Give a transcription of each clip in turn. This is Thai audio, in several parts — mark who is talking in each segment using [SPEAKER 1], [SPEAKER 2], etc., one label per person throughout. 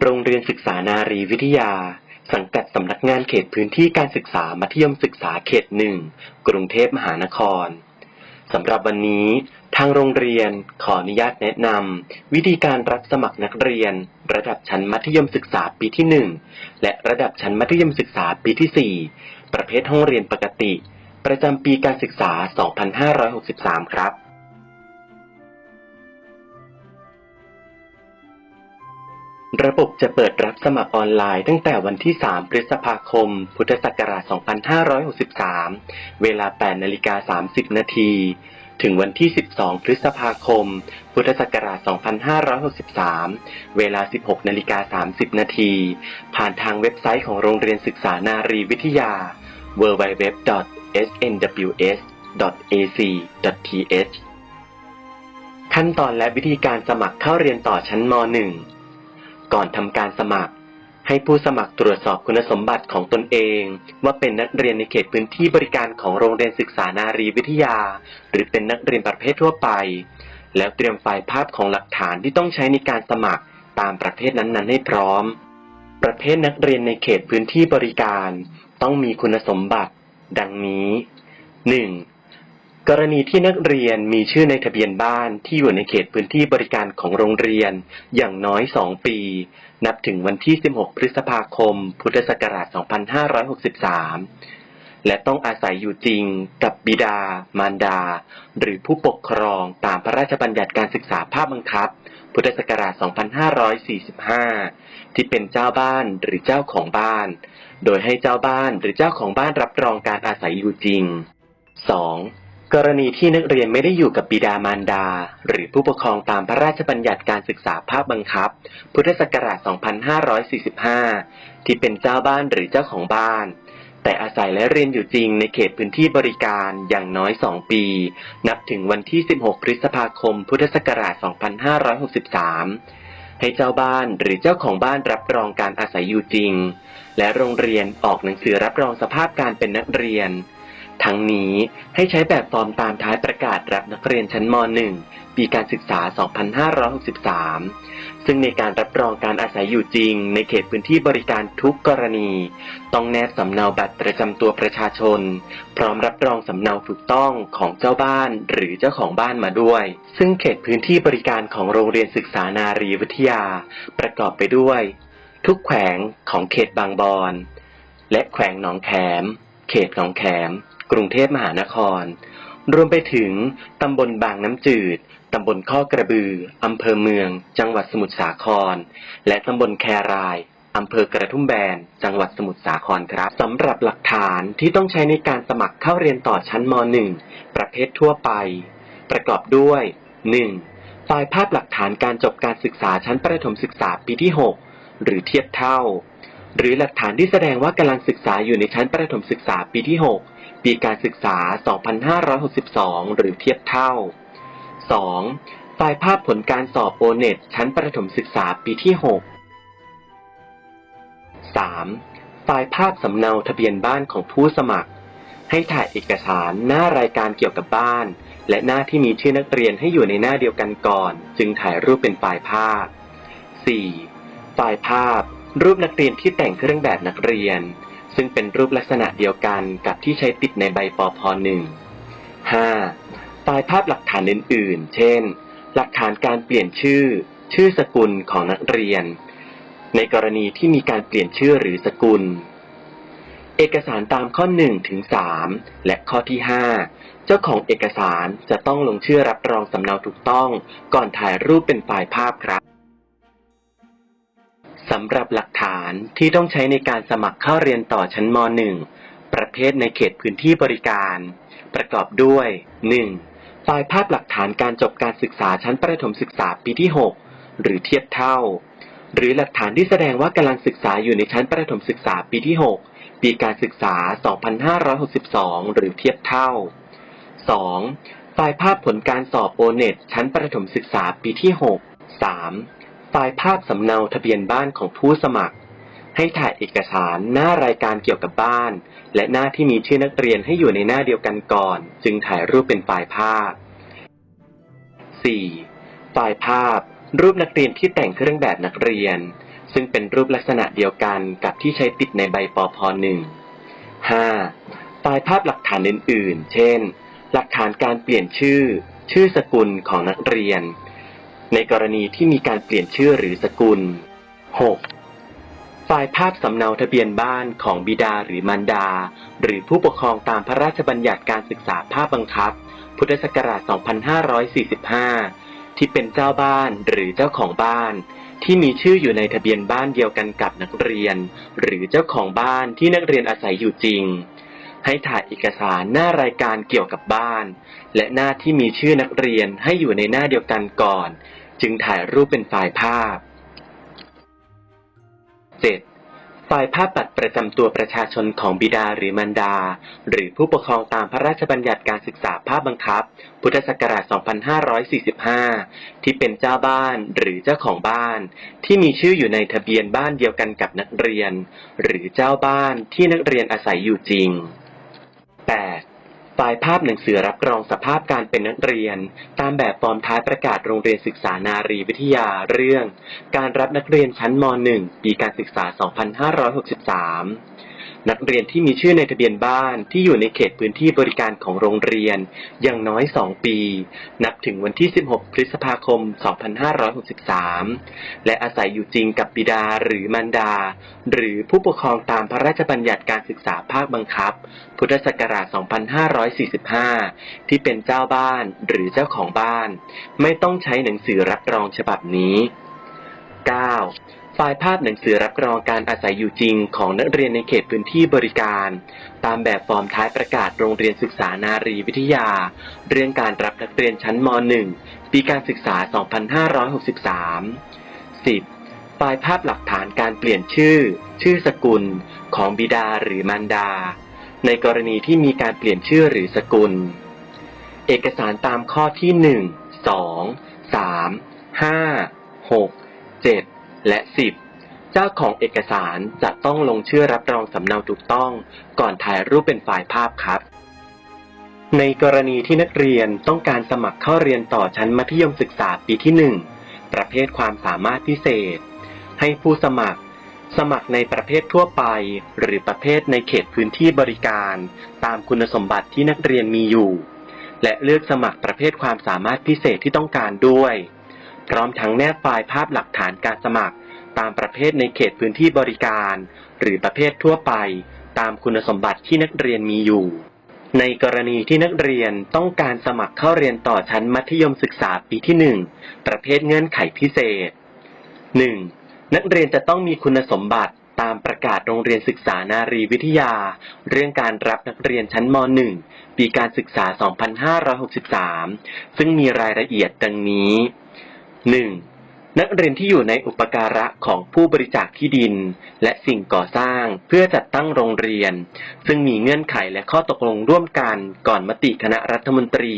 [SPEAKER 1] โรงเรียนศึกษานารีวิทยา สังกัดสำนักงานเขตพื้นที่การศึกษามัธยมศึกษาเขตหนึ่งกรุงเทพมหานครสำหรับวันนี้ทางโรงเรียนขออนุญาตแนะนำวิธีการรับสมัครนักเรียน ระดับชั้นมัธยมศึกษาปีที่ 1 และระดับชั้นมัธยมศึกษาปีที่ 4 ประเภทห้องเรียนปกติ ประจำปีการศึกษา 2563 ครับ ระบบจะเปิดรับสมัครออนไลน์ตั้งแต่วันที่ 3 พฤษภาคม พุทธศักราช 2563 เวลา 8 นาฬิกา 30 นาที ถึงวันที่ 12 พฤษภาคม พุทธศักราช 2563 เวลา 16 นาฬิกา 30 นาที ผ่านทางเว็บไซต์ของโรงเรียนศึกษานารีวิทยา www.snws.ac.th ขั้นตอนและวิธีการสมัครเข้าเรียนต่อชั้นม .1 ก่อนทำการสมัคร ให้ผู้สมัครตรวจสอบคุณสมบัติของตนเอง ว่าเป็นนักเรียนในเขตพื้นที่บริการของโรงเรียนศึกษานารีวิทยา หรือเป็นนักเรียนประเภททั่วไป แล้วเตรียมไฟล์ภาพของหลักฐานที่ต้องใช้ในการสมัครตามประเภทนั้นๆ ให้พร้อม ประเภทนักเรียนในเขตพื้นที่บริการ ต้องมีคุณสมบัติ ดังนี้ 1. กรณีที่นักเรียนมีชื่อในทะเบียนบ้านที่อยู่ในเขตพื้นที่บริการของโรงเรียนอย่างน้อย 2 ปี นับถึงวันที่ 16 พฤษภาคม พุทธศักราช 2563 และต้องอาศัยอยู่จริงกับบิดา มารดา หรือผู้ปกครองตามพระราชบัญญัติการศึกษาภาคบังคับ พุทธศักราช 2545 ที่เป็นเจ้าบ้านหรือเจ้าของบ้าน โดยให้เจ้าบ้านหรือเจ้าของบ้านรับรองการอาศัยอยู่จริง 2. กรณีที่นักเรียนไม่ได้อยู่กับบิดามารดา หรือผู้ปกครองตามพระราชบัญญัติการศึกษาภาคบังคับ พุทธศักราช 2545 ที่เป็นเจ้าบ้านหรือเจ้าของบ้าน แต่อาศัยและเรียนอยู่จริงในเขตพื้นที่บริการอย่างน้อย 2 ปี นับถึงวันที่ 16 พฤษภาคม พุทธศักราช 2563 ให้เจ้าบ้านหรือเจ้าของบ้านรับรองการอาศัยอยู่จริง และโรงเรียนออกหนังสือรับรองสภาพการเป็นนักเรียน ทั้งนี้ให้ใช้แบบฟอร์มตามท้ายประกาศรับนักเรียนชั้นม .1 ปีการศึกษา 2563 ซึ่งในการรับรองการอาศัยอยู่จริง ในเขตพื้นที่บริการทุกกรณี ต้องแนบสำเนาบัตรประจำตัวประชาชน พร้อมรับรองสำเนาถูกต้องของเจ้าบ้านหรือเจ้าของบ้านมาด้วย ซึ่งเขตพื้นที่บริการของโรงเรียนศึกษานารีวิทยา ประกอบไปด้วย ทุกแขวงของเขตบางบอนและแขวงหนองแขม เขตหนองแขม กรุงเทพมหานคร รวมไปถึงตำบลบางน้ำจืด ตำบลข้อกระบือ อำเภอเมือง จังหวัดสมุทรสาคร และตำบลแครายอำเภอกระทุ่มแบน จังหวัดสมุทรสาครครับสำหรับหลักฐานที่ต้องใช้ในการสมัครเข้าเรียนต่อชั้นม .1 ประเภททั่วไป ประกอบด้วย 1. ไฟล์ภาพหลักฐานการจบการศึกษาชั้นประถมศึกษาปีที่ 6 หรือเทียบเท่า หรือหลักฐานที่แสดงว่ากำลังศึกษาอยู่ในชั้นประถมศึกษาปีที่ 6 ปีการศึกษา 2562 หรือเทียบเท่า 2. ไฟล์ภาพผลการสอบโอเน็ตชั้นประถมศึกษาปีที่ 6 3. ไฟล์ภาพสำเนาทะเบียนบ้านของผู้สมัคร ให้ถ่ายเอกสารหน้ารายการเกี่ยวกับบ้าน และหน้าที่มีชื่อนักเรียนให้อยู่ในหน้าเดียวกันก่อน จึงถ่ายรูปเป็นไฟล์ภาพ 4. ไฟล์ภาพ รูปนักเรียนที่แต่งเครื่องแบบนักเรียน ซึ่งเป็นรูปลักษณะเดียวกันกับที่ใช้ติดในใบปพ .1 5. ไฟล์ภาพหลักฐานอื่น ๆ เช่น หลักฐานการเปลี่ยนชื่อ ชื่อสกุลของนักเรียน ในกรณีที่มีการเปลี่ยนชื่อหรือสกุล เอกสารตามข้อ1ถึง3และข้อที่ 5 เจ้าของเอกสารจะต้องลงชื่อรับรองสำเนาถูกต้อง ก่อนถ่ายรูปเป็นไฟล์ภาพครับ สำหรับหลักฐานที่ต้องใช้ในการสมัครเข้าเรียนต่อชั้นม .1 ประเภทในเขตพื้นที่บริการ ประกอบด้วย 1. ไฟล์ภาพหลักฐานการจบการศึกษาชั้นประถมศึกษาปีที่ 6 หรือเทียบเท่า หรือหลักฐานที่แสดงว่ากำลังศึกษาอยู่ในชั้นประถมศึกษาปีที่ 6 ปีการศึกษา 2562 หรือเทียบเท่า 2. ไฟล์ภาพผลการสอบโอเน็ตชั้นประถมศึกษาปีที่ 6 3. ไฟล์ภาพสำเนาทะเบียนบ้านของผู้สมัคร ให้ถ่ายเอกสารหน้ารายการเกี่ยวกับบ้าน และหน้าที่มีชื่อนักเรียนให้อยู่ในหน้าเดียวกันก่อน จึงถ่ายรูปเป็นไฟล์ภาพ 4. ไฟล์ภาพ รูปนักเรียนที่แต่งเครื่องแบบนักเรียน ซึ่งเป็นรูปลักษณะเดียวกันกับที่ใช้ติดในใบปพหนึ่ง 5. ไฟล์ภาพหลักฐานอื่น ๆ เช่น หลักฐานการเปลี่ยนชื่อ ชื่อสกุลของนักเรียน ในกรณีที่มีการเปลี่ยนชื่อหรือสกุล 6. ไฟล์ภาพสำเนาทะเบียนบ้านของบิดาหรือมารดา หรือผู้ปกครองตามพระราชบัญญัติการศึกษาภาคบังคับ พุทธศักราช 2545 ที่เป็นเจ้าบ้านหรือเจ้าของบ้าน ที่มีชื่ออยู่ในทะเบียนบ้านเดียวกันกับนักเรียน หรือเจ้าของบ้านที่นักเรียนอาศัยอยู่จริงให้ถ่ายเอกสารหน้ารายการเกี่ยวกับบ้าน และหน้าที่มีชื่อนักเรียนให้อยู่ในหน้าเดียวกันก่อน จึงถ่ายรูปเป็นไฟล์ภาพ 7. ไฟล์ภาพบัตรประจำตัวประชาชนของบิดาหรือมารดา หรือผู้ปกครองตามพระราชบัญญัติการศึกษาภาคบังคับ พุทธศักราช 2545 ที่เป็นเจ้าบ้านหรือเจ้าของบ้าน ที่มีชื่ออยู่ในทะเบียนบ้านเดียวกันกับนักเรียน หรือเจ้าบ้านที่นักเรียนอาศัยอยู่จริง ไฟล์ภาพหนังสือรับรองสภาพการเป็นนักเรียน ตามแบบฟอร์มท้ายประกาศโรงเรียนศึกษานารีวิทยาเรื่อง การรับนักเรียนชั้นม .1 ปีการศึกษา 2563 นักเรียนที่มีชื่อในทะเบียนบ้านที่อยู่ในเขตพื้นที่บริการของโรงเรียนอย่างน้อย 2 ปี นับถึงวันที่ 16 พฤษภาคม 2563 และอาศัยอยู่จริงกับบิดาหรือมารดา หรือผู้ปกครองตามพระราชบัญญัติการศึกษาภาคบังคับ พุทธศักราช 2545 ที่เป็นเจ้าบ้านหรือเจ้าของบ้าน ไม่ต้องใช้หนังสือรับรองฉบับนี้ 9. ไฟล์ภาพหนังสือรับรองการอาศัยอยู่จริงของนักเรียนในเขตพื้นที่บริการ ตามแบบฟอร์มท้ายประกาศโรงเรียนศึกษานารีวิทยา เรื่องการรับนักเรียนชั้นม .1 ปีการศึกษา 2563 10. ไฟล์ภาพหลักฐานการเปลี่ยนชื่อ ชื่อสกุล ของบิดาหรือมารดา ในกรณีที่มีการเปลี่ยนชื่อหรือสกุล เอกสารตามข้อที่ 1 2 3 5 6 7 และ 10 เจ้าของเอกสารจะต้องลงชื่อรับรองสำเนาถูกต้อง ก่อนถ่ายรูปเป็นไฟล์ภาพครับ ในกรณีที่นักเรียนต้องการสมัครเข้าเรียนต่อชั้นมัธยมศึกษาปีที่ 1 ประเภทความสามารถพิเศษ ให้ผู้สมัครสมัครในประเภททั่วไป หรือประเภทในเขตพื้นที่บริการ ตามคุณสมบัติที่นักเรียนมีอยู่ และเลือกสมัครประเภทความสามารถพิเศษที่ต้องการด้วย พร้อมทั้งแนบไฟล์ภาพหลักฐานการสมัคร ตามประเภทในเขตพื้นที่บริการ หรือประเภททั่วไป ตามคุณสมบัติที่นักเรียนมีอยู่ ในกรณีที่นักเรียนต้องการสมัครเข้าเรียนต่อชั้นมัธยมศึกษาปีที่ 1 ประเภทเงื่อนไขพิเศษ 1. นักเรียนจะต้องมีคุณสมบัติตามประกาศโรงเรียนศึกษานารีวิทยา เรื่องการรับนักเรียนชั้นม .1 ปีการศึกษา 2563 ซึ่งมีรายละเอียดดังนี้ 1. นักเรียนที่อยู่ในอุปการะของผู้บริจาคที่ดิน และสิ่งก่อสร้างเพื่อจัดตั้งโรงเรียน ซึ่งมีเงื่อนไขและข้อตกลงร่วมกันก่อนมติคณะรัฐมนตรี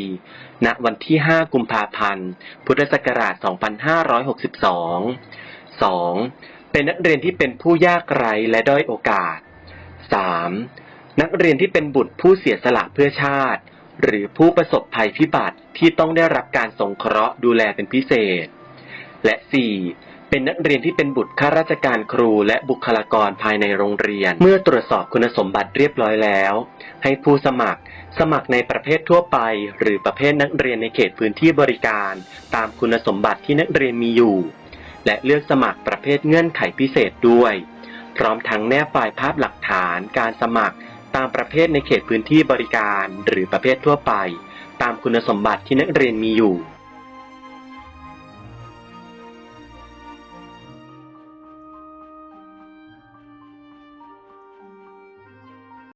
[SPEAKER 1] ณวันที่ 5 กุมภาพันธ์ พุทธศักราช 2562 2. เป็นนักเรียนที่เป็นผู้ยากไร้และด้อยโอกาส 3. นักเรียนที่เป็นบุตรผู้เสียสละเพื่อชาติ หรือผู้ประสบภัยพิบัติที่ต้องได้รับการสงเคราะห์ดูแลเป็นพิเศษ และ 4. เป็นนักเรียนที่เป็นบุตรข้าราชการครูและบุคลากรภายในโรงเรียน เมื่อตรวจสอบคุณสมบัติเรียบร้อยแล้ว ให้ผู้สมัคร สมัครในประเภททั่วไป หรือประเภทนักเรียนในเขตพื้นที่บริการ ตามคุณสมบัติที่นักเรียนมีอยู่ และเลือกสมัครประเภทเงื่อนไขพิเศษด้วย พร้อมทั้งแนบไฟล์ภาพหลักฐานการสมัครตามประเภทในเขตพื้นที่บริการ หรือประเภททั่วไป ตามคุณสมบัติที่นักเรียนมีอยู่